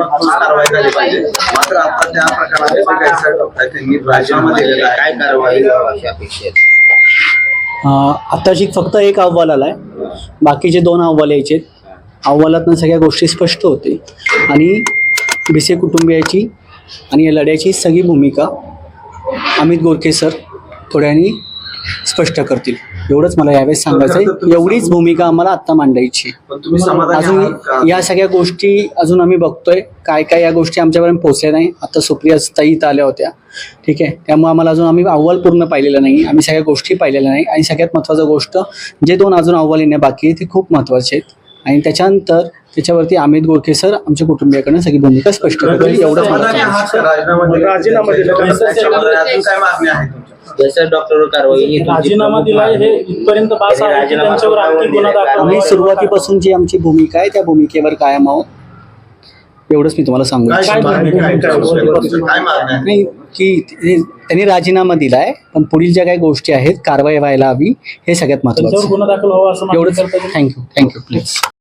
कारवाई झाली पाहिजे. मात्र आता त्या प्रकारात जे आहे, त्यांनी राजीनामा दिलेला आहे. काय कारवाई व्हावी अशी अपेक्षा आहे. अं, आत्ताची फक्त एक अहवाल आला आहे बाकीचे दोन अहवाल यायचे. अहवालातनं सगळ्या गोष्टी स्पष्ट होते. आणि भिसे कुटुंबियाची आणि या लढ्याची सगळी भूमिका अमित गोरखे सर थोड्यानी स्पष्ट करतील. एवढंच मला यावेळेस सांगायचं आहे. एवढीच भूमिका आम्हाला आत्ता मांडायची अजून? या सगळ्या गोष्टी अजून आम्ही बघतोय. काय काय या गोष्टी आमच्यापर्यंत पोहोचल्या नाही. आता सुप्रिया ताई इथं आल्या होत्या. ठीक आहे. त्यामुळे आम्हाला अजून आम्ही अहवाल पूर्ण पाहिलेला नाही. आम्ही सगळ्या गोष्टी पाहिलेल्या नाही. आणि सगळ्यात महत्त्वाचं गोष्ट जे दोन अजून अहवाल येणे बाकी आहे ते खूप महत्त्वाचे आहेत. आणि त्याच्यानंतर त्याच्यावरती अमित गोरखे सर आमच्या कुटुंबियाकडनं सगळी भूमिका स्पष्ट करतील. एवढंच जसं डॉक्टर कारवाई ही तुमची राजीनामा प्रमुख दिलाय मागणी हे आहे. इथपर्यंत पास त्यांनी आहे की राजीनामा त्यांच्यावर आणखी गुन्हा दाखल आम्ही व्हावा. सुरुवातीपासून जी आमची भूमिका आहे त्या भूमिकेवर कायम आहोत एवढंच मी तुम्हाला सांगू काय इच्छितो. मागणी काय काय मागणी आहे नाही की त्यांनी राजीनामा दिलाय पण पुढील ज्या काही गोष्टी आहेत कारवाई व्हायला हवी हे सगळ्यात त्यांच्यावर महत्वाचं गुन्हा दाखल व्हावा असं मागणी एवढंच? Thank you thank you please